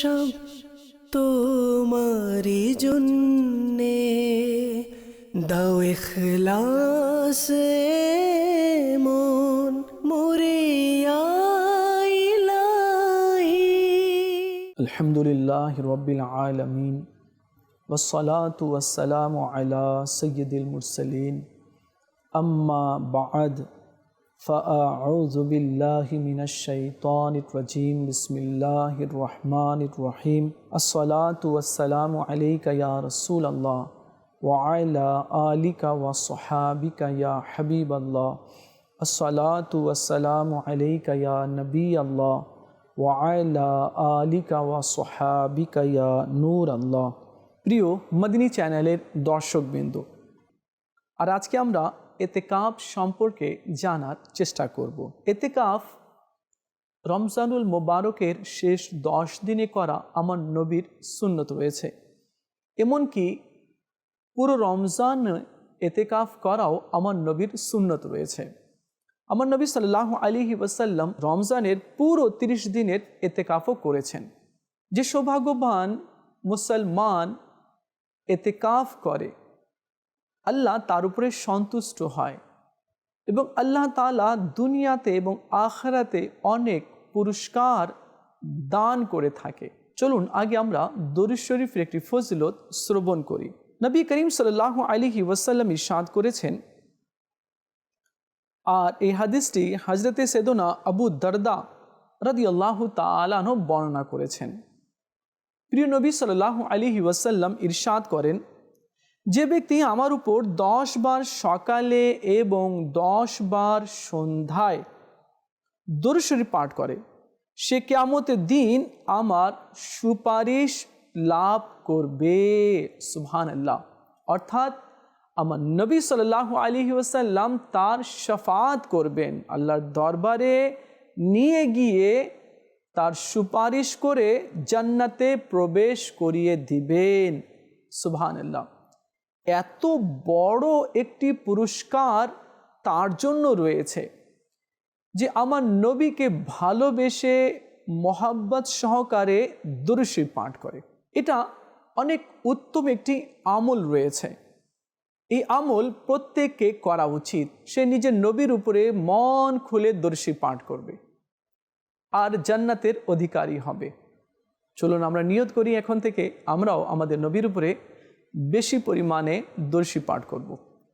সব তোমারি জন্যে দাও ইখলাস মন মরিয়া ইলাহি الحمد لله رب العالمين والصلاة والسلام على سيد المرسلين أما بعد فأعوذ بالله من الشيطان الرجيم بسم الله الرحمن الرحيم الصلاة والسلام عليك يا رسول الله وعلى آلك وصحابك يا حبيب الله الصلاة والسلام عليك يا نبي الله ওয়াইলা আলিকা ওয়া সোহাবিকা ইয়া নূর আল্লাহ প্রিয় মদিনী চ্যানেলের দর্শকবৃন্দ আর আজকে আমরা এতেকাফ সম্পর্কে জানার চেষ্টা করব। এতেকাফ রমজানুল মোবারকের শেষ দশ দিনে করা আমার নবীর সুন্নত রয়েছে। এমনকি পুরো রমজান এতেকাফ করাও আমার নবীর সুন্নত রয়েছে। আমার নবী সাল্লাহ আলিহি ওয়াসাল্লাম রমজানের পুরো তিরিশ দিনের এতেকাফও করেছেন। যে সৌভাগ্যবান মুসলমান এতেকাফ করে আল্লাহ তার উপরে সন্তুষ্ট হয়। এবং আল্লাহ তালা দুনিয়াতে এবং আখরাতে অনেক পুরস্কার দান করে থাকে। চলুন আগে আমরা দরুদ শরীফের একটি ফজিলত শ্রবণ করি। নবী করিম সাল্লাহ আলিহি ওয়াসাল্লাম ইরশাদ করেছেন, আর এই হাদিসটি হজরতে সেদনা আবু দরদা রাদি আল্লাহ তালাহ বর্ণনা করেছেন। প্রিয় নবী সাল্লাহ আলিহি ওয়াসাল্লাম ইরশাদ করেন যে ব্যক্তি আমার উপর দশ বার সকালে এবং দশ বার সন্ধ্যায় দরুশরী পাঠ করে, সে কেমতের দিন আমার সুপারিশ লাভ করবে। সুবহান আল্লাহ অর্থাৎ আমার নবী সাল্লাহ আলী ওসাল্লাম তার শফাত করবেন, আল্লাহর দরবারে নিয়ে গিয়ে তার সুপারিশ করে জান্নাতে প্রবেশ করিয়ে দিবেন। সুবহান আল্লাহ এত বড় একটি পুরস্কার তার জন্য রয়েছে যে আমার নবীকে ভালোবেসে মোহাব্বত সহকারে দরুশি পাঠ করে। এটা অনেক উত্তম একটি আমল রয়েছে। এই আমল প্রত্যেককে করা উচিত। সে নিজের নবীর উপরে মন খুলে দর্শী পাঠ করবে আর জান্নাতের অধিকারী হবে। চলুন আমরা নিয়ত করি এখন থেকে, আমরাও আমাদের নবীর উপরে বেশি পরিমাণে দর্শী পাঠ করব।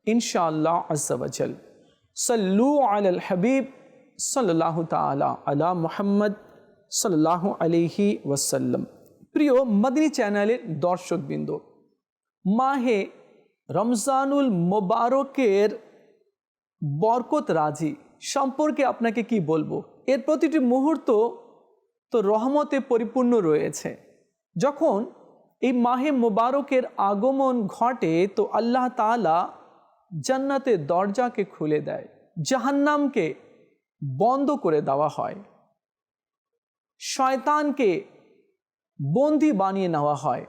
ইনশাআল্লাহ আজাল সাল্লু আল হাবিব সাল্লাহ তালা আলা মোহাম্মদ সাল্লাহ আলিহি ওয়াসাল্লাম। প্রিয় মদিনী চ্যানেলের দর্শকবৃন্দ, মাহে রমজানুল মোবারকের বরকত রাজি সম্পর্কে আপনাকে কি বলব? এর প্রতিটি মুহূর্ত তো রহমতে পরিপূর্ণ রয়েছে। যখন এই মাহে মোবারকের আগমন ঘটে তো আল্লাহ তালা জান্নাতের দরজাকে খুলে দেয়, জাহান্নামকে বন্ধ করে দেওয়া হয়, শয়তানকে বন্দি বানিয়ে নেওয়া হয়।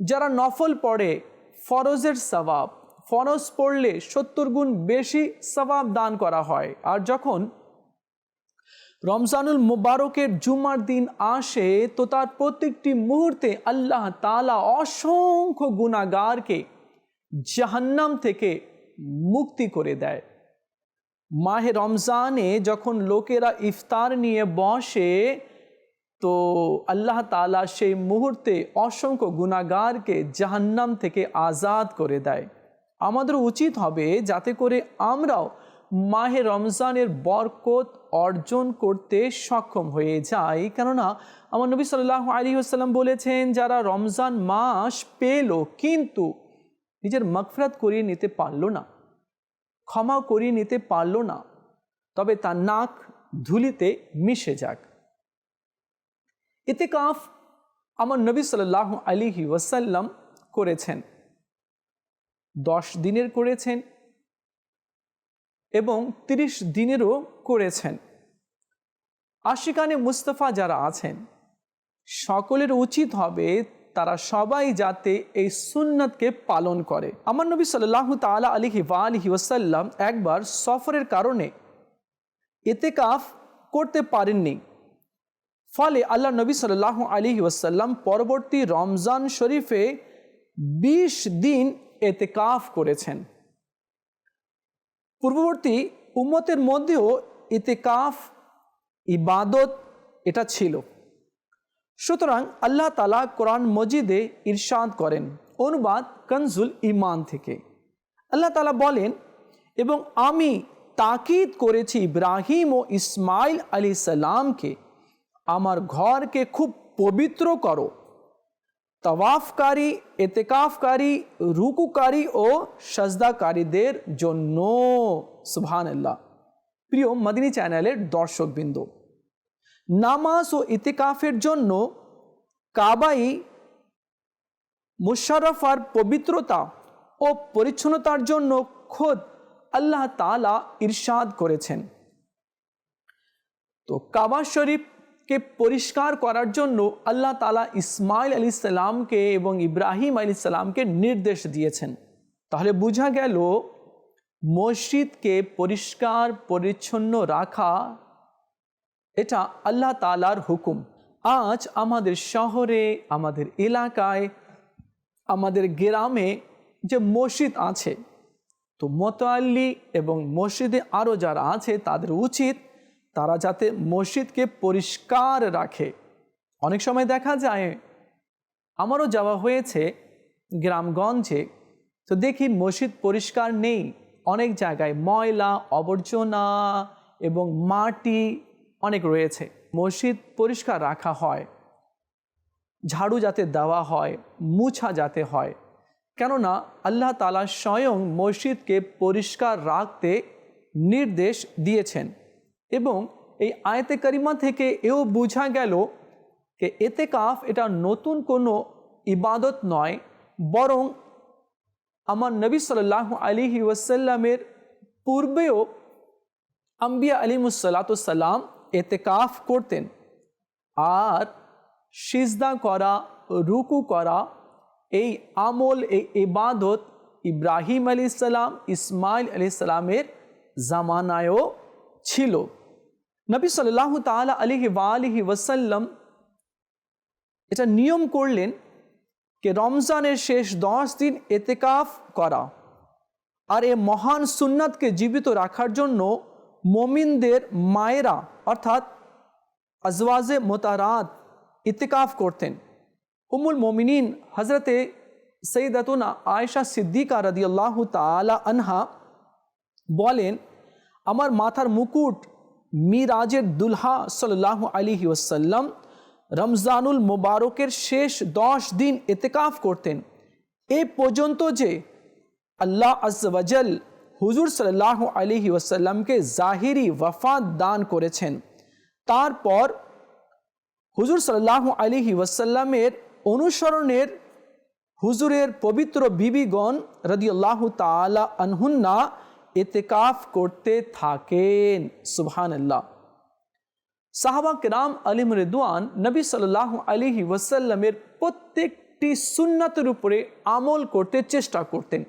যারা নফল পড়ে, ফরজের সবাব ফরজ পড়লে সত্তর গুণ বেশি সবাব দান করা হয়। আর যখন রমজানুল মুবারকের জুমার দিন আসে, তো তার প্রত্যেকটি মুহূর্তে আল্লাহ তালা অসংখ্য গুণাগারকে জাহান্নাম থেকে মুক্তি করে দেয়। মাহে রমজানে যখন লোকেরা ইফতার নিয়ে বসে, তো আল্লাহ তালা সেই মুহূর্তে অসংখ্য গুণাগারকে জাহান্নাম থেকে আজাদ করে দেয়। আমাদের উচিত হবে যাতে করে আমরাও মাহে রমজানের বরকত অর্জন করতে সক্ষম হয়ে যায়। কেননা আমার নবী সাল্লাহ আলী আসাল্লাম বলেছেন, যারা রমজান মাস পেল কিন্তু নিজের মকফরাত করিয়ে নিতে পারল না, ক্ষমা করিয়ে নিতে পারল না, তবে তার নাক ধুলিতে মিশে যাক। ইতেকাফ আমার নবী সাল্লাহ আলিহি ওয়াসাল্লাম করেছেন, দশ দিনের করেছেন এবং তিরিশ দিনেরও করেছেন। আশিকানে মুস্তফা যারা আছেন, সকলের উচিত হবে তারা সবাই যাতে এই সুন্নতকে পালন করে। আমার নবী সাল্লাহ তালা আলিহি আলহি ওসাল্লাম একবার সফরের কারণে এতে কাফ করতে পারেননি। ফলে আল্লাহ নবী সাল্লাহ আলী ওয়াসাল্লাম পরবর্তী রমজান শরীফে ২০ দিন এতে কাফ করেছেন। পূর্ববর্তী উম্মতের মধ্যেও ইতেকাফ, ইবাদত, এটা ছিল। সুতরাং আল্লাহ তালা কোরআন মজিদে ইরশাদ করেন। অনুবাদ কনজুল ইমান থেকে। আল্লাহ তালা বলেন, এবং আমি তাকিদ করেছি ইব্রাহিম ও ইসমাইল আলী সালামকে। আমার ঘরকে খুব পবিত্র করো। তওয়াফকারী, এতেকাফকারী, রুকুকারী ও সাজদাকারীদের জন্য। সুবহান আল্লাহ প্রিয় মদিনী চ্যানেলের দর্শকবৃন্দ, নামাজ ও ইতিকাফের জন্য কাবাই মুশারফ আর পবিত্রতা ও পরিচ্ছন্নতার জন্য খোদ আল্লাহ তালা ইরশাদ করেছেন। তো কাবা শরীফকে পরিষ্কার করার জন্য আল্লাহ তালা ইসমাইল আলী সালামকে এবং ইব্রাহিম আলী সালামকে নির্দেশ দিয়েছেন। তাহলে বোঝা গেল মসজিদকে পরিষ্কার, পরিচ্ছন্ন রাখা, এটা আল্লাহ তালার হুকুম। আজ আমাদের শহরে, আমাদের এলাকায়, আমাদের গ্রামে যে মসজিদ আছে, তো মোতাল্লি এবং মসজিদে আরও যারা আছে, তাদের উচিত তারা যাতে মসজিদকে পরিষ্কার রাখে। অনেক সময় দেখা যায়, আমারও যাওয়া হয়েছে গ্রামগঞ্জে, তো দেখি মসজিদ পরিষ্কার নেই। অনেক জায়গায় ময়লা, আবর্জনা এবং মাটি অনেক রয়েছে। মসজিদ পরিষ্কার রাখা হয়, ঝাড়ু যাতে দেওয়া হয়, মুছা যাতে হয়। কেননা আল্লাহ তালা স্বয়ং মসজিদকে পরিষ্কার রাখতে নির্দেশ দিয়েছেন এবং এই আয়তে করিমা থেকে এও বোঝা গেল যে এতে কাফ এটা নতুন কোনো ইবাদত নয়, বরং আমার নবী সাল্লাহ আলিহি ওয়াসাল্লামের পূর্বেও আম্বিয়া আলিমুসাল্লাতাম এতেকাফ করতেন। আর সিজদা করা, রুকু করা, এই আমল, এই ইবাদত ইব্রাহিম আলী সালাম, ইসমাইল আলী সালামের জামানায়ও ছিল। নবী সাল্লাহ তালা আলিহি আলিহি ওয়াসাল্লাম এটা নিয়ম করলেন যে রমজানের শেষ দশ দিন এতেকাফ করা। আর এ মহান সুন্নাতকে জীবিত রাখার জন্য মমিনদের মায়েরা, অর্থাৎ আজওয়াজে মোতারাত ইতেকাফ করতেন। উমুল মমিনিন হজরতে সৈদাতুনা আয়েশা সিদ্দিকা রদিয়াল্লাহ তালা আনহা বলেন, আমার মাথার মুকুট মিরাজের দুলহা সাল্লাহ আলিহি ওসাল্লাম রমজানুল মুবারকের শেষ দশ দিন এতেকাফ করতেন। এ পর্যন্ত যে আল্লাহ আজল হুজুর সাল্লাহ আলিহি ওসাল্লামকে জাহিরি ওয়ফাত দান করেছেন। তারপর হুজুর সাল্লাহ আলিহি ওয়াসাল্লামের অনুসরণের হুজুরের পবিত্র বিবিগণ রদিয়াল্লাহ তালা আনহুন্না এতেকাফ করতে থাকেন। সুবহান আল্লাহ সাহাবা কেরাম আলিম রেদওয়ান নবী সাল্লাহ আলিহি ওয়াসাল্লামের প্রত্যেকটি সুন্নাতের উপরে আমল করতে চেষ্টা করতেন।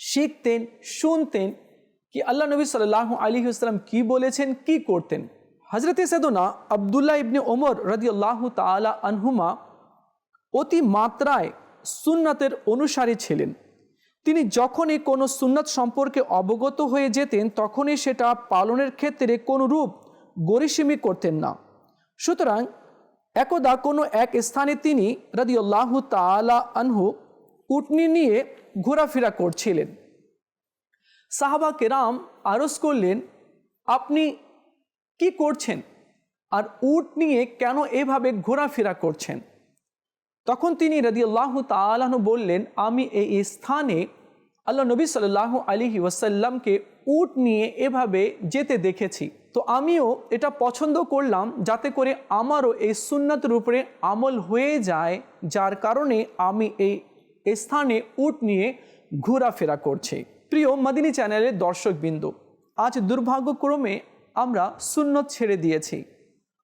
শিখতেন, শুনতেন কি আল্লাহ নবী সাল্লাহ আলী আসসালাম কি বলেছেন, কি করতেন। হজরত সৈদনা আবদুল্লাহ ইবনে ওমর রদিয়াল্লাহ তালা আনহুমা অতি মাত্রায় সুন্নাতের অনুসারী ছিলেন। তিনি যখনই কোনো সুন্নাত সম্পর্কে অবগত হয়ে যেতেন, তখনই সেটা পালনের ক্ষেত্রে কোনো রূপ গরিসীমি করতেন না। সুতরাং একদা কোনো এক স্থানে তিনি রদিয়াল্লাহ তালা আনহু উটনি নিয়ে ঘোরাফেরা করছিলেন। সাহাবা কেরাম আরজ করলেন, আপনি কি করছেন? আর উট নিয়ে কেন এভাবে ঘোরাফেরা করছেন? তখন তিনি রদি আল্লাহ তালাহ বললেন, আমি এই স্থানে আল্লাহ নবী সাল্লাহ আলিহি ওয়াসাল্লামকে উট নিয়ে এভাবে যেতে দেখেছি। তো আমিও এটা পছন্দ করলাম যাতে করে আমারও এই সুন্নতের উপরে আমল হয়ে যায়, যার কারণে আমি এই স্থানে উট নিয়ে ঘোরাফেরা করছি। প্রিয় মাদিনী চ্যানেলের দর্শকবৃন্দ, আজ দুর্ভাগ্যক্রমে আমরা সুন্নত ছেড়ে দিয়েছি।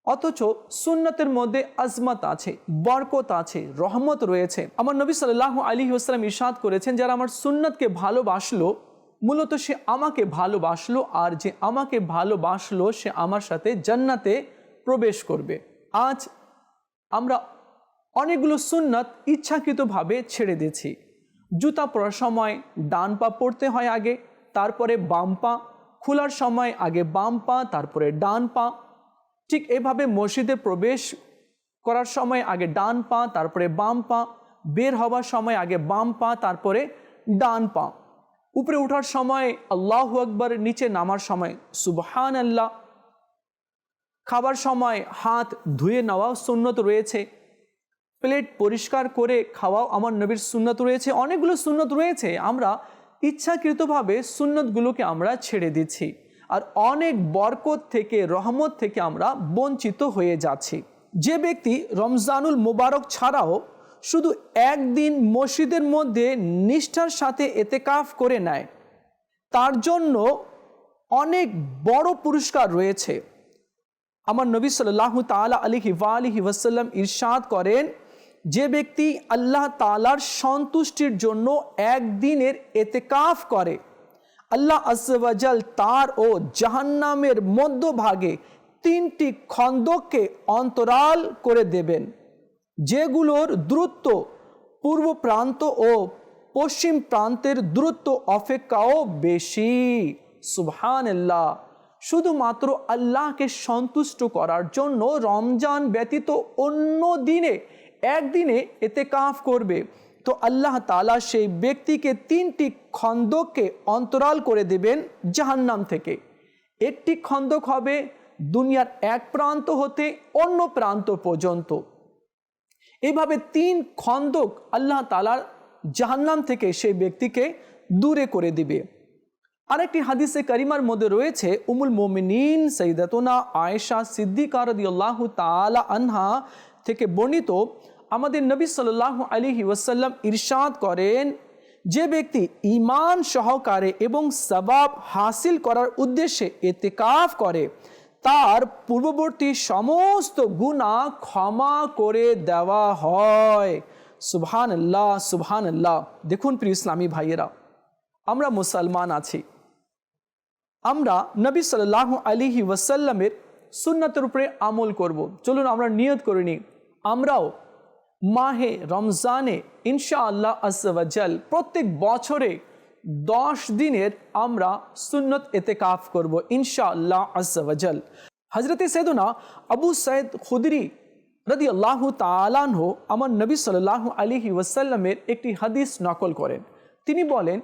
অথচ সুন্নতের মধ্যে আজমত আছে, বরকত আছে, রহমত রয়েছে। আমার নবী সাল্লাহ আলী আসসালাম ইরশাদ করেছেন, যারা আমার সুন্নতকে ভালোবাসলো মূলত সে আমাকে ভালোবাসলো আর যে আমাকে ভালোবাসলো সে আমার সাথে জান্নাতে প্রবেশ করবে। আজ আমরা অনেকগুলো সুন্নাত ইচ্ছাকৃতভাবে ছেড়ে দিয়েছি। জুতা পরার সময় ডান পা পড়তে হয় আগে, তারপরে বাম পা, খোলার সময় আগে বাম পা, তারপরে ডান পা। ঠিক এভাবে মসজিদে প্রবেশ করার সময় আগে ডান পা, তারপরে বাম পা, বের হওয়ার সময় আগে বাম পা, তারপরে ডান পা। উপরে ওঠার সময়, আল্লাহ আকবর নিচে নামার সময় সুবহান আল্লাহ খাবার সময় হাত ধুয়ে নেওয়াও সুন্নত রয়েছে। প্লেট পরিষ্কার করে খাওয়াও আমার নবীর সুন্নত রয়েছে। অনেকগুলো সুন্নত রয়েছে। আমরা ইচ্ছাকৃতভাবে সুন্নতগুলোকে আমরা ছেড়ে দিচ্ছি। আর অনেক বরকত থেকে, রহমত থেকে আমরা বঞ্চিত হয়ে যাচ্ছি। যে ব্যক্তি রমজানুল মোবারক ছাড়াও শুধু একদিন মসজিদের মধ্যে নিষ্ঠার সাথে এতেকাফ করে নেয়। তার জন্য অনেক বড় পুরস্কার রয়েছে। আমার নবী সাল্লাহ তালা আলিহি আলিহি ওয়াসাল্লাম ইরশাদ করেন, যে ব্যক্তি আল্লাহ তালার সন্তুষ্টির জন্য একদিনের এতেকাফ করে, আল্লাহ আজল তার ও জাহান্নামের মধ্যভাগে তিনটি খন্দককে অন্তরাল করে দেবেন। যেগুলোর দূরত্ব পূর্ব প্রান্ত ও পশ্চিম প্রান্তের দূরত্ব অপেক্ষাও বেশি। সুবহান আল্লাহ শুধুমাত্র আল্লাহকে সন্তুষ্ট করার জন্য রমজান ব্যতীত অন্য দিনে, একদিনে এতে কাফ করবে। তো আল্লাহ তালা সেই ব্যক্তিকে তিনটি খন্দককে অন্তরাল করে দেবেন জাহান্নাম থেকে। একটি খন্দক হবে দুনিয়ার এক প্রান্ত হতে অন্য প্রান্ত পর্যন্ত। এইভাবে তিন খন্দক আল্লাহ তালার জাহান্নাম থেকে সেই ব্যক্তিকে দূরে করে দিবে। আরেকটি হাদিসে করিমার মধ্যে রয়েছে উমুল মোমিনিন সৈদাতনা আয়েশা সিদ্দিকার দিয়াল্লাহ তালা আনহা থেকে বর্ণিত, আমাদের নবী সাল্লাহ আলী ওয়াসাল্লাম ইরশাদ করেন, যে ব্যক্তি ইমান সহকারে এবং সবাব হাসিল করার উদ্দেশ্যে এতেকাফ করে তার পূর্ববর্তী সমস্ত গুণা ক্ষমা করে দেওয়া হয়। সুবহান আল্লাহ সুবহান আল্লাহ দেখুন প্রিয় ইসলামী ভাইয়েরা, আমরা মুসলমান আছি। আমরা নবী সাল্লাহ আলিহি ওয়াসাল্লামের সুন্নতের উপরে আমল করব। চলুন আমরা নিয়ত করে নিই। আমরাও মাহে রমজানে ইনশা আল্লাহ আসাল প্রত্যেক বছরে দশ দিনের আমরা সুন্নত এতে কাফ করব ইনশা আল্লাহ আসাল হজরতে সৈদুনা আবু সৈদ খুদরি রদি আল্লাহ তালাহ আমার নবী সাল্লাহ আলিহি ওয়াসাল্লামের একটি হাদিস নকল করেন। তিনি বলেন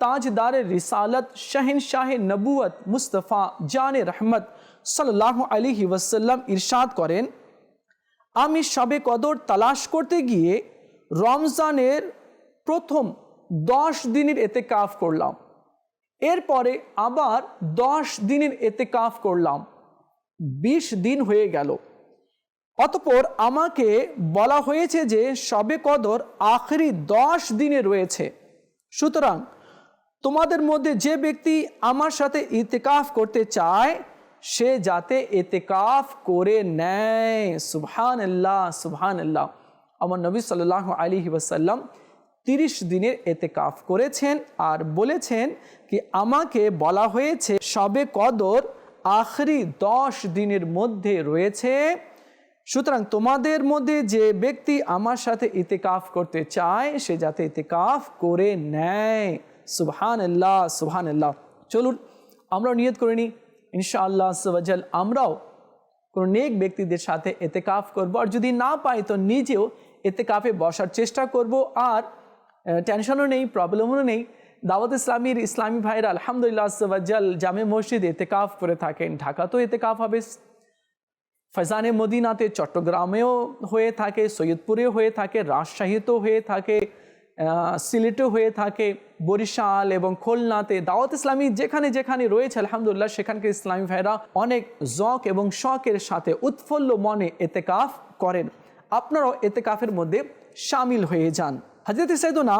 তাজদার রিসালত শাহিন শাহ নবুয়ত মুস্তফা জানে রহমত সাল্লাহ আলিহি ওয়াসাল্লাম ইরশাদ করেন, আমি সবে কদর তালাশ করতে গিয়ে রমজানের প্রথম দশ দিনের এতে কাফ করলাম। এরপরে আবার দশ দিনের এতে কাফ করলাম। বিশ দিন হয়ে গেল। অতপর আমাকে বলা হয়েছে যে সবে কদর আখরি দশ দিনে রয়েছে। সুতরাং তোমাদের মধ্যে যে ব্যক্তি আমার সাথে ইতেকাফ করতে চায়, সে যাতে এতেকাফ করে নেয়। সুবহান আল্লাহ সুবহান আল্লাহ আমার নবী সাল্লাহ আলী ওয়াসাল্লাম তিরিশ দিনের এতেকাফ করেছেন আর বলেছেন কি আমাকে বলা হয়েছে, সবে কদর আখরি দশ দিনের মধ্যে রয়েছে। সুতরাং তোমাদের মধ্যে যে ব্যক্তি আমার সাথে ইতেকাফ করতে চায়, সে যাতে ইতেকাফ করে নেয়। সুবহান আল্লাহ সুবহান চলুন, আমরাও নিয়ত করে নিই। ইনশাআল্লাহ সবাজাল আমরাও কোনো নেক ব্যক্তিদের সাথে এতে কাফ করব। আর যদি না পাই, তো নিজেও এতে কাফে বসার চেষ্টা করব। আর টেনশনও নেই প্রবলেমও নেই। দাওয়াত ইসলামীর ইসলামী ভাইরা আলহামদুলিল্লাহ সবাজাল জামে মসজিদ এতে কাফ করে থাকেন। ঢাকাতেও এতে কাফ হবে। ফৈজানে মদিনাতে চট্টগ্রামেও হয়ে থাকে, সৈয়দপুরেও হয়ে থাকে, রাজশাহীতেও হয়ে থাকে সিলেটও হয়ে থাকে, বরিশাল এবং খুলনাতে। দাওয়াত ইসলামী যেখানে যেখানে রয়েছে, আলহামদুলিল্লাহ, সেখানকার ইসলামী ভাইরা অনেক জক এবং শখের সাথে উৎফুল্ল মনে এতেকাফ করেন। আপনারাও এতেকাফের মধ্যে সামিল হয়ে যান। হাজরত সৈদনা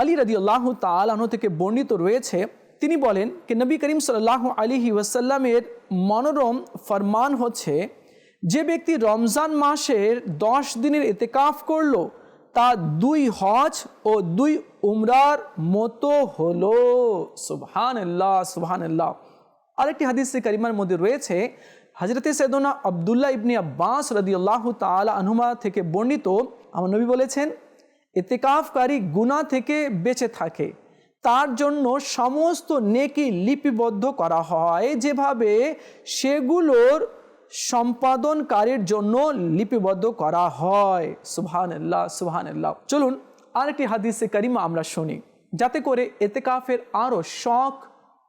আলী রাদি আল্লাহ তালাহ থেকে বর্ণিত রয়েছে, তিনি বলেন কি নবী করিম সাল্লাহ আলিহি ওয়াসাল্লামের মনোরম ফরমান হচ্ছে, যে ব্যক্তি রমজান মাসের দশ দিনের এতেকাফ করল, তা দুই হজ ও দুই উমরার মতো হলো। সুবহান আল্লাহ সুবহান আল্লাহ আরেকটি হাদিস করিমার মধ্যে রয়েছে হজরতে সেদনা আবদুল্লাহ ইবনি আব্বাস রদিয়াল্লাহ তালা আনহুমা থেকে বর্ণিত, আমার নবী বলেছেন এতেকাফকারী গুণা থেকে বেঁচে থাকে। তার জন্য সমস্ত নেকি লিপিবদ্ধ করা হয় যেভাবে সেগুলোর সম্পাদনকারীর জন্য লিপিবদ্ধ করা হয়। সুবহান আল্লাহ আল্লাহ চলুন আরেকটি হাদিসে কারিমা আমরা শুনি, যাতে করে এতেকাফের আরও শখ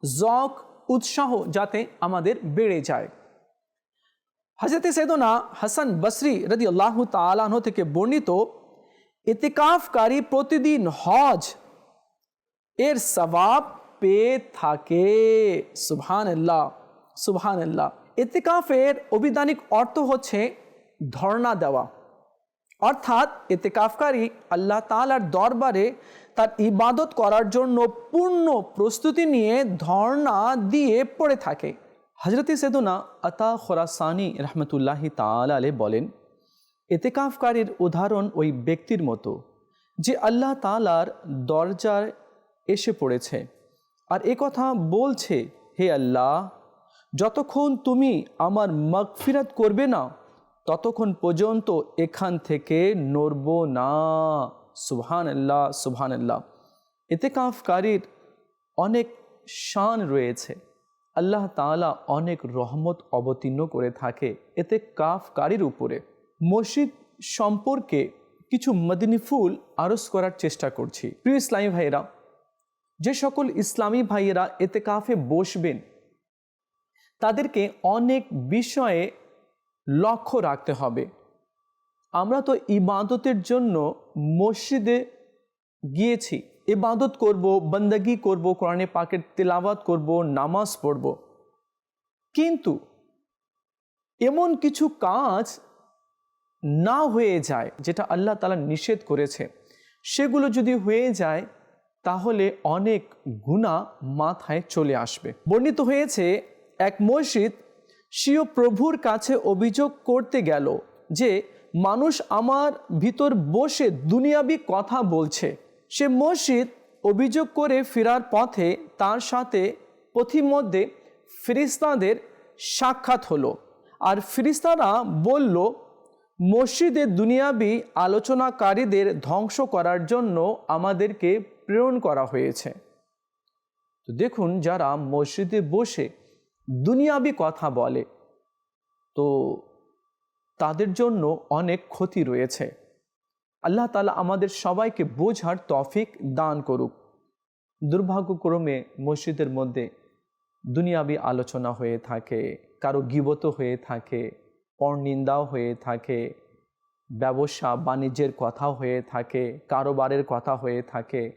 জক উৎসাহ যাতে আমাদের বেড়ে যায়। হজরতে সেদনা হাসান বসরি রদি আল্লাহ তালাহ থেকে বর্ণিত এতেকাফকারী প্রতিদিন হজ, এর সবাব পেয়ে থাকে। সুবহান আল্লাহ সুবহান আল্লাহ এতেকাফের অভিধানিক অর্থ হচ্ছে ধর্ণা দেওয়া। অর্থাৎ এতেকাফকারী আল্লাহ তালার দরবারে তার ইবাদত করার জন্য পূর্ণ প্রস্তুতি নিয়ে ধর্ণা দিয়ে পড়ে থাকে। হজরত সেদুনা আতা খোরাসানি রহমতুল্লাহি তাল আলে বলেন এতেকাফকারীর উদাহরণ ওই ব্যক্তির মতো, যে আল্লাহ তালার দরজায় এসে পড়েছে। আর এ কথা বলছে, হে আল্লাহ, যতক্ষণ তুমি আমার মগফিরাত করবে না, ততক্ষণ পর্যন্ত এখান থেকে নড়ব না। সুবহান আল্লাহ সুবহান আল্লাহ এতেকাফকারীর অনেক শান রয়েছে। আল্লাহ তাআলা অনেক রহমত অবতীর্ণ করে থাকে এতে কাফকারীর উপরে। মসজিদ সম্পর্কে কিছু মদিনী ফুল আরজ করার চেষ্টা করছি। প্রিয় ইসলামী ভাইয়েরা, যে সকল ইসলামী ভাইয়েরা এতে কাফে বসবেন, তাদেরকে অনেক বিষয়ে লক্ষ্য রাখতে হবে। আমরা তো ইবাদতের জন্য মসজিদে গিয়েছি। ইবাদত করব, বন্দগি করব, কোরআনে পাকের তেলাওয়াত করব, নামাজ পড়ব। কিন্তু এমন কিছু কাজ না হয়ে যায়, যেটা আল্লাহ তালা নিষেধ করেছে, সেগুলো যদি হয়ে যায়, তাহলে অনেক গুণা মাথায় চলে আসবে। বর্ণিত হয়েছে, এক মসজিদ স্বীয় প্রভুর কাছে অভিযোগ করতে গেল যে, মানুষ আমার ভিতর বসে দুনিয়াবি কথা বলছে। সে মসজিদ অভিযোগ করে ফেরার পথে তার সাথে পথিমধ্যে ফিরিস্তাদের সাক্ষাৎ হলো। আর ফিরিস্তারা বলল মসজিদে দুনিয়াবি আলোচনাকারীদের ধ্বংস করার জন্য আমাদেরকে প্রেরণ করা হয়েছে। তো দেখুন যারা মসজিদে বসে দুনিয়াবি কথা বলে, তো তাদের জন্য অনেক ক্ষতি রয়েছে। আল্লাহ তালা আমাদের সবাইকে বোঝার তফিক দান করুক। দুর্ভাগ্যক্রমে মসজিদের মধ্যে দুনিয়াবি আলোচনা হয়ে থাকে, কারও গিবত হয়ে থাকে পরনিন্দাও হয়ে থাকে, ব্যবসা বাণিজ্যের কথাও হয়ে থাকে, কারোবারের কথা হয়ে থাকে।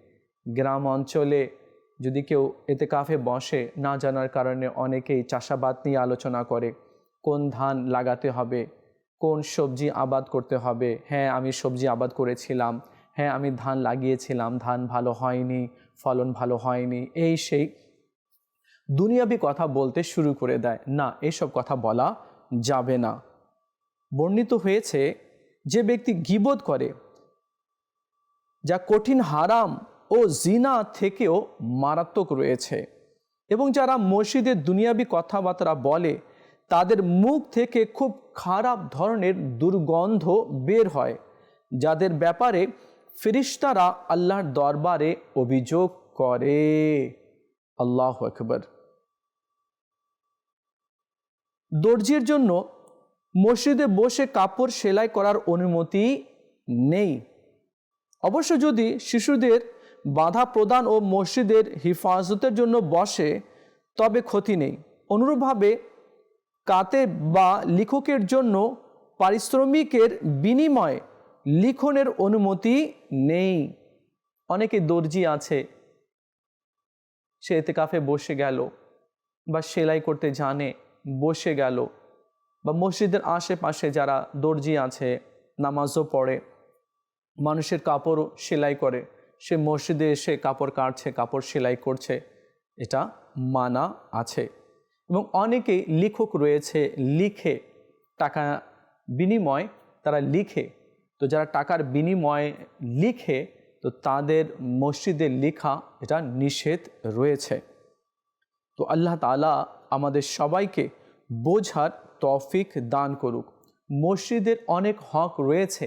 গ্রাম অঞ্চলে যদি কেউ এতে কাফে বসে, না জানার কারণে অনেকেই চাষাবাদ নিয়ে আলোচনা করে। কোন ধান লাগাতে হবে? কোন সবজি আবাদ করতে হবে? হ্যাঁ আমি সবজি আবাদ করেছিলাম। হ্যাঁ আমি ধান লাগিয়েছিলাম। ধান ভালো হয়নি, ফলন ভালো হয়নি। এই সেই দুনিয়াবি কথা বলতে শুরু করে দেয়। না, এসব কথা বলা যাবে না। বর্ণিত হয়েছে যে ব্যক্তি গিবোধ করে, যা কঠিন হারাম ও জিনা থেকেও মারাত্মক রয়েছে এবং যারা মসজিদের দুনিয়াবি কথাবার্তা বলে, তাদের মুখ থেকে খুব খারাপ ধরনের দুর্গন্ধ বের হয়, যাদের ব্যাপারে ফিরিস্তারা আল্লাহর দরবারে অভিযোগ করে। আল্লাহ আকবর। দর্জির জন্য মসজিদে বসে কাপড় সেলাই করার অনুমতি নেই। অবশ্য যদি শিশুদের বাধা প্রদান ও মসজিদের হিফাজতের জন্য বসে, তবে ক্ষতি নেই। অনুরূপভাবে কাতে বা লিখকের জন্য পারিশ্রমিকের বিনিময়ে লিখনের অনুমতি নেই। অনেকে দর্জি আছে, সে এতে কাফে বসে গেল বা সেলাই করতে জানে, বসে গেল। বা মসজিদের আশেপাশে যারা দর্জি আছে, নামাজও পড়ে, মানুষের কাপড় সেলাই করে, সে মসজিদে এসে কাপড় কাটছে, কাপড় সেলাই করছে, এটা মানা আছে। এবং অনেকেই লেখক রয়েছে, লিখে টাকা বিনিময় তারা লিখে, তো যারা টাকার বিনিময়ে লিখে, তো তাদের মসজিদে লেখা এটা নিষেধ রয়েছে। তো আল্লাহ তালা আমাদের সবাইকে বোঝার তফিক দান করুক। মসজিদের অনেক হক রয়েছে।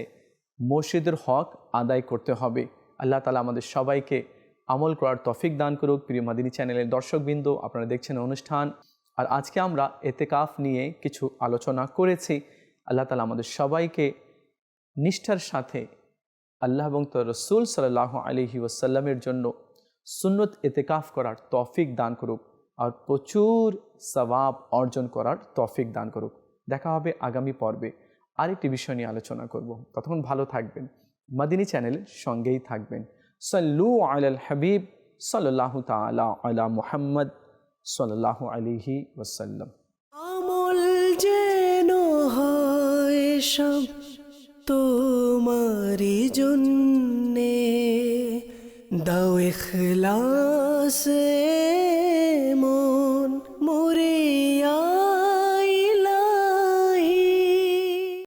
মসজিদের হক আদায় করতে হবে। আল্লাহ তালা আমাদের সবাইকে আমল করার তফিক দান করুক। প্রিয় মাদিনী চ্যানেলের দর্শকবৃন্দ, আপনারা দেখছেন অনুষ্ঠান। আর আজকে আমরা এতেকাফ নিয়ে কিছু আলোচনা করেছি। আল্লাহ তালা আমাদের সবাইকে নিষ্ঠার সাথে আল্লাহ এবং তোর রসুল সাল্লাহ আলহি ওয়াসাল্লামের জন্য সুন্নত এতেকাফ করার তফিক দান করুক। আর প্রচুর সবাব অর্জন করার তফিক দান করুক। দেখা হবে আগামী পর্বে আরেকটি বিষয় নিয়ে আলোচনা করব। ততক্ষণ ভালো থাকবেন। মাদিনী চ্যানেল সঙ্গেই থাকবেন। সাল্লু আলাল হাবিব সাল্লাহ তালা আলা মুহাম্মদ সাল্লাহ আলিহি ওসাল্লাম আমল যেন তোমারি জন্যে। দাও ইখলাস